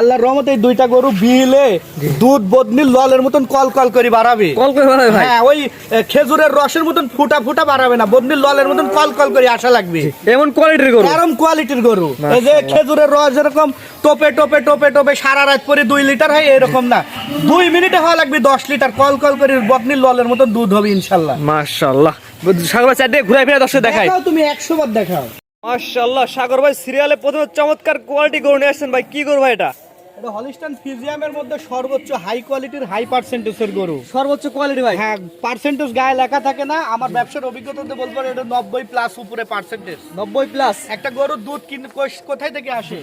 আল্লাহর রহমতে দুইটা গরু বিলে দুধ বদনির ললের মতন কল কল করে বাড়াবে। কল করে বাড়াবে হ্যাঁ ওই খেজুরের রসের মতন ফুটা ফুটা বাড়াবে না বদনির ললের মতন কল কল করে আসা লাগবে। এমন কোয়ালিটির গরু। এরকম কোয়ালিটির গরু। এই যে খেজুরের রস যেরকম টোপে টোপে টোপে টোপে সারা রাত পরে দুই লিটার হয় এরকম না। দুই মিনিটে হওয়া লাগবে দশ লিটার কল কল করে বদনির ললের মতন দুধ হবে ইনশাল্লাহ। মাশাআল্লাহ সাগর ভাই চারদিকে ঘুরে ফিরে দর্শক দেখাই। তুমি একশো বার দেখাও। মাশাআল্লাহ সাগর ভাই সিরিয়ালে প্রথমে চমৎকার কোয়ালিটি গরু নিয়ে আসছেন ভাই। কি গরু ভাই এটা? এটা হলিস্টান ফিজিয়ামের মধ্যে সর্বোচ্চ হাই কোয়ালিটির হাই পার্সেন্টেজের গরু। সর্বোচ্চ কোয়ালিটি ভাই? হ্যাঁ পার্সেন্টেজ গায়ে লেখা থাকে না আমার ব্যবসার অভিজ্ঞতাতে বলব এটা নব্বই প্লাস উপরে পার্সেন্টেজ নব্বই প্লাস একটা গরুর দুধ কোথায় থেকে আসে?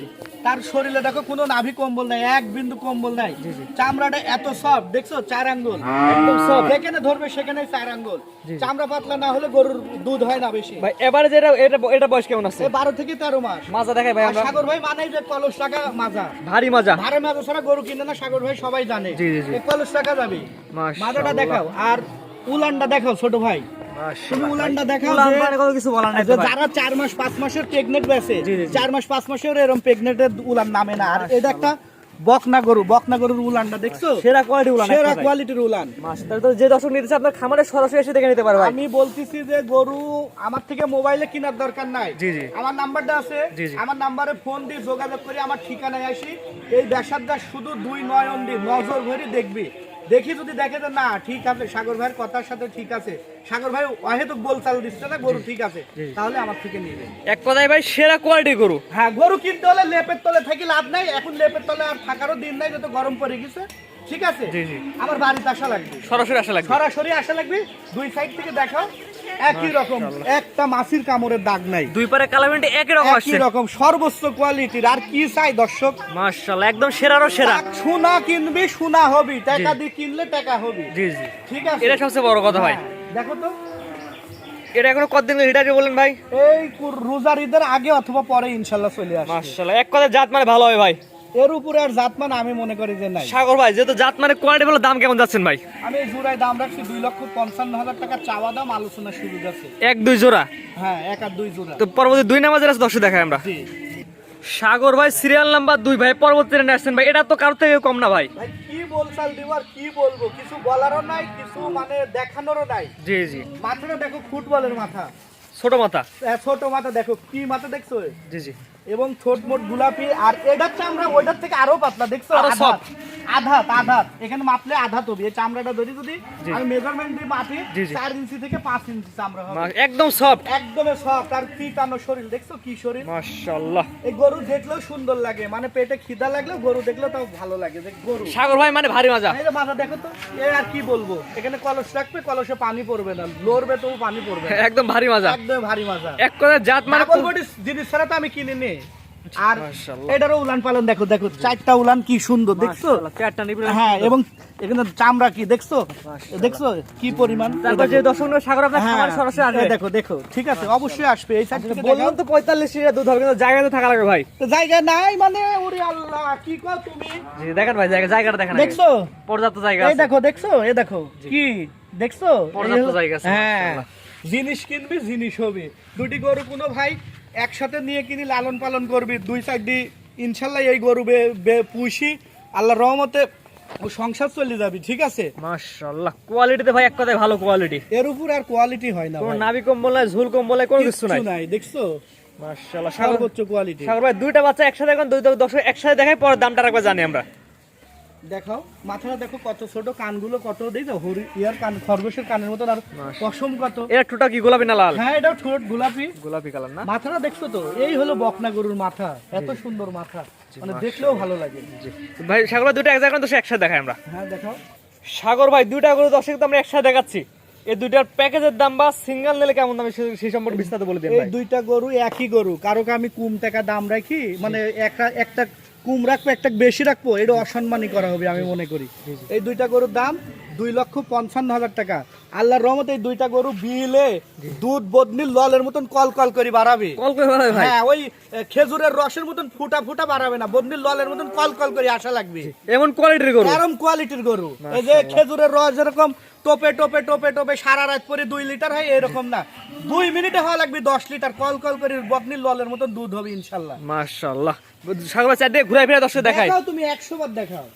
তার শরীরে দেখো কোনো নাভি কম্বল নাই এক বিন্দু কম্বল নাই। চামড়াটা এত সব দেখছ? চার আঙ্গুল। একদম সফট। যেখানে ধরবে সেখানে চার আঙ্গুল। চামড়া পাতলা না হলে গরুর দুধ হয় না বেশি। ভাই এবারে যেটা এটা এটা বয়স কেমন আছে? এই বারো থেকে তেরো মাস। মাজা দেখাই ভাই আমরা। সাগর ভাই মানেই যে কলস টাকা মাজা। ভারী মাজা। ভারী মাজা ছাড়া গরু কিনে না সাগর ভাই সবাই জানে। জি, জি, কলস টাকা যাবে। মাজাটা দেখাও। আর উলানটা দেখাও ছোট ভাই। তুমি উলানটা দেখাও উলান যে- কত কিছু বলার নাই তো যে ভাই। যারা চার মাস পাঁচ মাসের প্রেগনেন্ট বেছে জি, জি, জি। চার মাস পাঁচ মাসের এরকম প্রেগনেন্টের উলান নামে না। আর এটা একটা বকনা গরু বকনা গরুর উলানটা দেখছ? সেরা কোয়ালিটি উলান সেরা কোয়ালিটির উলান। মাস তো যে দর্শক নিতেছে আপনার খামারে সরাসরি এসে দেখে নিতে পারবে আমি বলতেছি যে গরু আমার থেকে মোবাইলে কেনার দরকার নাই। জি, জি। আমার নাম্বারটা আছে। আমার নাম্বারে ফোন দিয়ে যোগাযোগ করে আমার ঠিকানায় আসি। এই ব্যাসারটা শুধু দুই নয়ন দিয়ে নজর ভরে দেখবি। দেখি যদি দেখে যে না ঠিক আছে সাগর ভাইয়ের কথার সাথে ঠিক আছে সাগর ভাই অহেতুক বল চাল দিচ্ছে না গরু ঠিক আছে তাহলে আমার থেকে নিয়ে এক কথায় ভাই সেরা কোয়ালিটি গরু। হ্যাঁ গরু কিনতে হলে লেপের তলে থাকি লাভ নাই এখন লেপের তলে আর থাকারও দিন নাই যত গরম পড়ে গেছে ঠিক আছে? জি, জি। আমার বাড়িতে আসা লাগবে। সরাসরি আসা লাগবে। সরাসরি আসা লাগবে দুই সাইড থেকে দেখাও একই রকম একটা মাছির কামড়ের দাগ নাই। দুই পারে কালামেন্টে একই রকম একই রকম সর্বোচ্চ কোয়ালিটির আর কি চাই দর্শক? মাশাআল্লাহ একদম সেরারও সেরা। সোনা কিনবি সোনা হবি টাকা দিয়ে কিনলে টাকা হবি। জি জি। ঠিক আছে? এটা সবচেয়ে বড় কথা ভাই। হ্যাঁ, দেখো তো। এটা এখনও কতদিন হিটারে বলেন ভাই? এই কুর- রোজার ঈদের আগে অথবা পরে ইনশাল্লাহ চলে আসবে। মাশাআল্লাহ এক কথা জাত মানে ভালো হবে ভাই। এর উপরে আর জাতমান আমি মনে করি যে নাই। সাগর ভাই যেহেতু জাত মানে কোয়ালিটি ভালো দাম কেমন যাচ্ছেন ভাই? আমি জোড়ায় দাম রাখছি দুই লক্ষ পঞ্চান্ন হাজার টাকা চাওয়া দাম আলোচনা শুরু যাচ্ছে এক দুই জোড়া? হ্যাঁ এক আর দুই জোড়া। তো পরবর্তী দুই নামাজের আছে দর্শক দেখাই আমরা। সাগর ভাই সিরিয়াল নাম্বার দুই ভাই পরবর্তী ট্রেনে আসছেন ভাই। এটা তো কারোর থেকে কম না ভাই। ভাই কি বলছাল দিব আর কি বলব? কিছু বলারও নাই কিছু মানে দেখানোরও নাই। জি জি। মাথাটা দেখো ফুটবলের মাথা। ছোট মাথা। ছোট মাথা দেখো কি মাথা দেখছ? জি জি। এবং ছোট মোট গোলাপি আর এটার চামড়া ওইটার থেকে আরও পাতলা দেখছ? আরও এখানে মাপলে এই চামড়াটা ধরি যদি আমি মেজারমেন্ট দিয়ে মাপি। চার ইঞ্চি থেকে পাঁচ ইঞ্চি চামড়া হবে। একদম সফট একদমই সফট আর পিটানো শরীর? দেখছ কি শরীর? মাশাআল্লাহ। এই গরু দেখলেও সুন্দর লাগে। মানে পেটে খিদা লাগলেও গরু দেখলেও তাও ভালো লাগে। যে গরু। সাগর ভাই মানে ভারী মাজা। এই দেখো তো। এ আর কি বলব? এখানে কলস রাখবে কলসে পানি পড়বে না। লড়বে তবু পানি পড়বে একদম ভারী মাজা। একদম ভারী মজা। এক কথা জাত মানে বডি জিনিস ছাড়া তো আমি কিনে নি আর এটারও উলান পালন দেখো দেখো চারটা উলান কি সুন্দর দেখছ? চারটা হ্যাঁ এবং এখানে চামড়া কি দেখছ? দেখছ কি পরিমাণ? যে দর্শক সাগর আপনার হ্যাঁ, সরাসরি আসবে। দেখো দেখো ঠিক আছে অবশ্যই আসবে এই সাইড বললাম তো লিটার দুধ হবে কিন্তু জায়গাতে থাকা লাগবে ভাই। জায়গা নাই মানে ওরে আল্লাহ কি কর তুমি? জি দেখেন ভাই জায়গা জায়গাটা দেখেন দেখছ? পর্যাপ্ত জায়গা এই দেখো দেখছ? এই দেখো কি? দেখছ? পর্যাপ্ত জায়গা আছে, হ্যাঁ জিনিস কিনবি জিনিস হবে। দুটি গরু কোনো ভাই একসাথে নিয়ে কিনি লালন পালন করবি দুই সাইড ইনশাল্লাহ এই গরু বে- বে- পুষি। আল্লাহ রহমতে ও সংসার চলে যাবি ঠিক আছে? মাশাআল্লাহ কোয়ালিটিতে ভাই এক কথায় ভালো কোয়ালিটি এর উপর আর কোয়ালিটি হয় না কোনো। নাভি কম্বল নাই ঝুল কম্বল নাই কোনো কিছু নাই। নাই দেখছ? মাশাআল্লাহ সর্বোচ্চ কোয়ালিটি সাগর ভাই দুইটা বাচ্চা একসাথে এখন দুই দর্শক একসাথে দেখাই পরে দামটা রাখবে জানি আমরা। দেখাও। মাথাটা দেখো কত ছোট কানগুলো কত দেখো হরি ইয়ার কান খরগোশের কানের মতন আর পশম কত। এটা টোটা কি গোলাপি না লাল? হ্যাঁ এটা ঠোঁট গোলাপি। গোলাপি কালার না? মাথাটা দেখছ তো? এই হলো বকনা গরুর মাথা। এত সুন্দর মাথা। মানে দেখলেও ভালো লাগে। ভাই সাগর ভাই দুইটা এক জায়গায় দর্শক একসাথে দেখাই আমরা। হ্যাঁ দেখাও। সাগর ভাই দুইটা করে দর্শক তো আমরা একসাথে দেখাচ্ছি। এই দুইটার প্যাকেজের দাম বা সিঙ্গেল নিলে কেমন দাম সেই সম্পর্কে বিস্তারিত বলে দিন এই দুইটা গরু একই গরু। কারও আমি কুম টাকা দাম রাখি মানে একটা একটা কুম রাখব একটা বেশি রাখব এটা অসম্মানই করা হবে আমি মনে করি। এই দুইটা গরুর দাম দুই লক্ষ পঞ্চান্ন হাজার টাকা। আল্লাহর রহমতে এই দুইটা গরু বিলে দুধ বদনির ললের মতন কল কল করে বাড়াবে। কল করে ভাই? হ্যাঁ ওই খেজুরের রসের মতন ফুটা ফুটা বাড়াবে না বদনির ললের মতন কল কল করে আসা লাগবে। এমন কোয়ালিটির গরু? এরম কোয়ালিটির গরু। এই যে খেজুরের রস যেরকম টোপে টোপে টোপে টোপে সারা রাত পরে দুই লিটার হয় এরকম না। দুই মিনিটে হওয়া লাগবে দশ লিটার কল কল করে বদনির ললের মতন দুধ হবে ইনশাল্লাহ মাশাআল্লাহ। সাগর ভাই চারদিকে ঘুরে ফিরে দর্শক দেখাই। তুমি একশো বার দেখাও।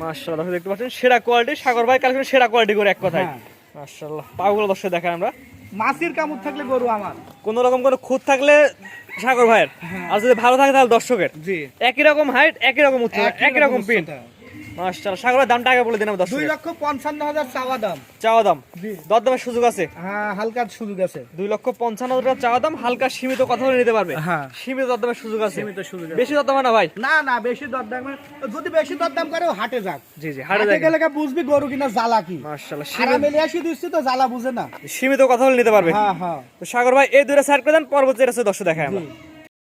মাশাআল্লাহ দেখতে পাচ্ছেন সেরা কোয়ালিটি সাগর ভাই কালকে সেরা কোয়ালিটি করে এক কথায়। মাশাল্লাহ মাশাআল্লাহ পাগুলো দর্শক দেখায় আমরা। মাছির কামড় থাকলে গরু আমার। কোন রকম কোনো খুঁত থাকলে সাগর ভাইয়ের। আর যদি ভালো থাকে তাহলে দর্শকের। জি। একই রকম হাইট একই রকম উচ্চতা একই রকম প্রিন্ট মাশাআল্লাহ। সাগর ভাই দামটা আগে বলে দিন আমি দুই দর্শকের লক্ষ পঞ্চান্ন হাজার চাওয়া দাম। চাওয়া দাম। সুযোগ আছে? হ্যাঁ হালকা সুযোগ আছে। দুই লক্ষ পঞ্চান্ন হাজার টাকা চাওয়া দাম হালকা সীমিত কথা বলে নিতে পারবে। হ্যাঁ। সীমিত সুযোগ আছে। সীমিত সুযোগ বেশি না ভাই? না না বেশি যদি বেশি দরদাম করে হাটে যাক। জি জি হাটে দেখেন গেলে বুঝবি গরু কিনা জ্বালা কি? মাশাআল্লাহ সারা মেলে আসি দিচ্ছি তো জ্বালা বুঝে না। সীমিত কথা বলে নিতে পারবে। হ্যাঁ হ্যাঁ। তো সাগর ভাই এই দুটো সাইড করে দেন আছে দর্শক দেখায় আমরা।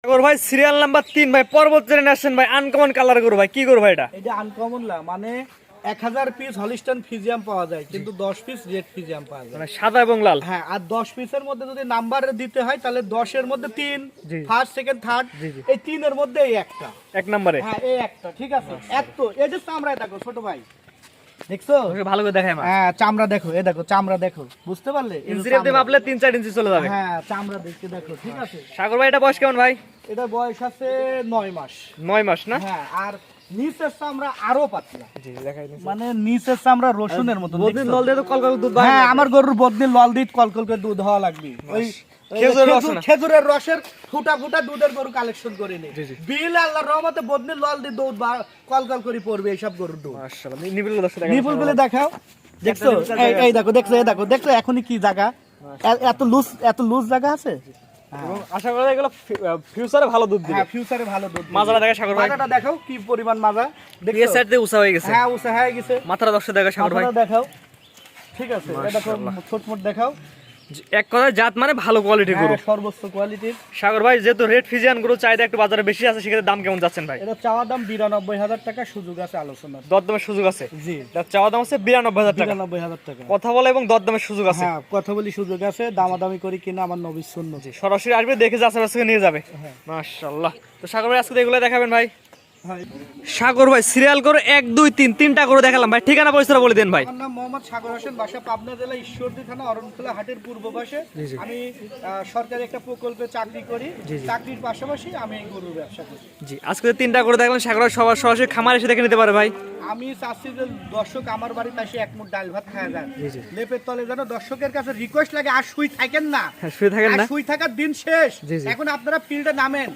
ভাই সিরিয়াল নাম্বার তিন ভাই পর্বত আসছেন ভাই আনকমন কালার করু ভাই কি করব ভাই এটা? এটা আনকমন না মানে এক হাজার পিস হলিস্টন ফিজিয়াম পাওয়া যায় কিন্তু দশ পিস রেড ফিজিয়াম পাওয়া যায়। মানে সাদা এবং লাল? হ্যাঁ আর দশ পিসের মধ্যে যদি নাম্বার দিতে হয় তাহলে দশের মধ্যে তিন ফার্স্ট সেকেন্ড থার্ড। এই তিনের মধ্যে এই একটা। এক নম্বরে হ্যাঁ এই একটা ঠিক আছে। এত এই যে চামড়ায় দেখো ছোট ভাই। দেখছ? ভালো করে দেখায় হ্যাঁ চামড়া দেখো এ দেখো চামড়া দেখো বুঝতে পারলে? ইঞ্চি রেপ। মাপলে তিন চার ইঞ্চি চলে যাবে। হ্যাঁ চামড়া দেখতে দেখো ঠিক আছে? সাগর ভাই এটা বয়স কেমন ভাই? এটা বয়স আছে নয় মাস। নয় মাস না? হ্যাঁ আর নিচের চামড়া আরও পাতলা। মানে নিচের চামড়া রসুনের মতো বদিন লল দিয়ে তো কল দুধ হ্যাঁ আমার গরুর বদনির লল কলকল করে দুধ হওয়া লাগবে। ওই খেজুরের রসের ফুটা ফুটা দুধের গরু কালেকশন করে নি। বিল আল্লাহর রহমতে বদনির লল দিয়ে দুধ করে পড়বে এইসব গরুর দুধ। নিপুল বলে দেখাও। দেখছ? এই দেখো দেখছ এই দেখো দেখছ এখনই কি জায়গা? এত লুজ এত লুজ জায়গা আছে? এবং আশা করা যায় এগুলো ফিউচারে ভালো দুধ দিবে। হ্যাঁ ফিউচারে ভালো দুধ মাজাটা দেখা সাগর ভাই। মাজাটা দেখাও কি পরিমাণ মাজা। এই সাইডে উঁচা হয়ে গেছে। হ্যাঁ উসে হয়ে গেছে। মাথাটা দর্শক দেখা সাগর ভাই। মাথাটা দেখাও। ঠিক আছে এটা দেখো ছোট মোট দেখাও। এক কথায় জাত মানে ভালো কোয়ালিটি গরু। হ্যাঁ, সর্বোচ্চ কোয়ালিটির সাগর ভাই যেহেতু রেড ফিজিয়ান গরু চাহিদা একটু বাজারে বেশি আছে সেক্ষেত্রে দাম কেমন যাচ্ছেন ভাই? এটা চাওয়া দাম বিরানব্বই হাজার টাকা সুযোগ আছে আলোচনার। দরদামের সুযোগ আছে? জি। চাওয়া দাম আছে বিরানব্বই হাজার টাকা। বিরানব্বই হাজার টাকা। কথা বলে এবং দরদামের সুযোগ আছে। হ্যাঁ কথা বলি সুযোগ আছে দামাদামি করি কিনা আমার নবীর শূন্য জি সরাসরি আসবে দেখে যাচ্ছে বাচ্চাকে নিয়ে যাবে। হ্যাঁ। মাশাআল্লাহ। তো সাগর ভাই আজকে এগুলো দেখাবেন ভাই। সাগর ভাই সিরিয়াল করে এক দুই তিন তিনটা করে দেখালাম। ভাই ঠিকানা পরিচয় বলে দেন ভাই। আমার নাম মোহাম্মদ সাগর হোসেন বাসা পাবনা জেলা ঈশ্বরদী থানা অরণখোলা হাটের পূর্ব পাশে। আমি আহ, সরকারি একটা প্রকল্পে চাকরি করি। চাকরির পাশাপাশি আমি গরুর ব্যবসা করি। জি আজকে তিনটা করে দেখলাম। সাগর সবার সরাসরি খামার এসে দেখে নিতে পারে ভাই। আমি চাচ্ছি যে দর্শক আমার বাড়িতে এসে এক মুঠ ডাল ভাত খাওয়া জি। লেপের তলে যেন দর্শকের কাছে রিকোয়েস্ট লাগে আর শুই থাকেন না। হ্যাঁ শুয়ে থাকেন না। শুই থাকার দিন শেষ। এখন আপনারা ফিল্ডে নামেন।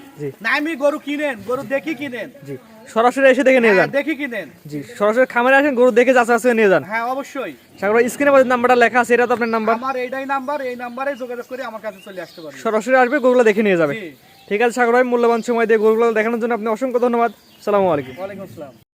নামি গরু কিনেন গরু দেখি কিনেন। জি। সরাসরি এসে দেখে নিয়ে যান। হ্যাঁ, দেখি কিনেন। জি সরাসরি খামারে আসেন গরু দেখে যাচ্ছে বাচ্চাকে নিয়ে যান। হ্যাঁ অবশ্যই। সাগর স্ক্রিনে বাজে নাম্বারটা লেখা আছে এটা তো আপনার নাম্বার আমার এইটাই নাম্বার এই নাম্বারে যোগাযোগ করে আমার কাছে চলে আসতে পারবেন। সরাসরি আসবে গরুগুলো দেখে নিয়ে যাবে। ঠিক আছে সাগর ভাই মূল্যবান সময় দিয়ে গরুগুলো দেখানোর জন্য আপনি অসংখ্য ধন্যবাদ। সালামু আলাইকুম। ওয়ালাইকুম আসসালাম।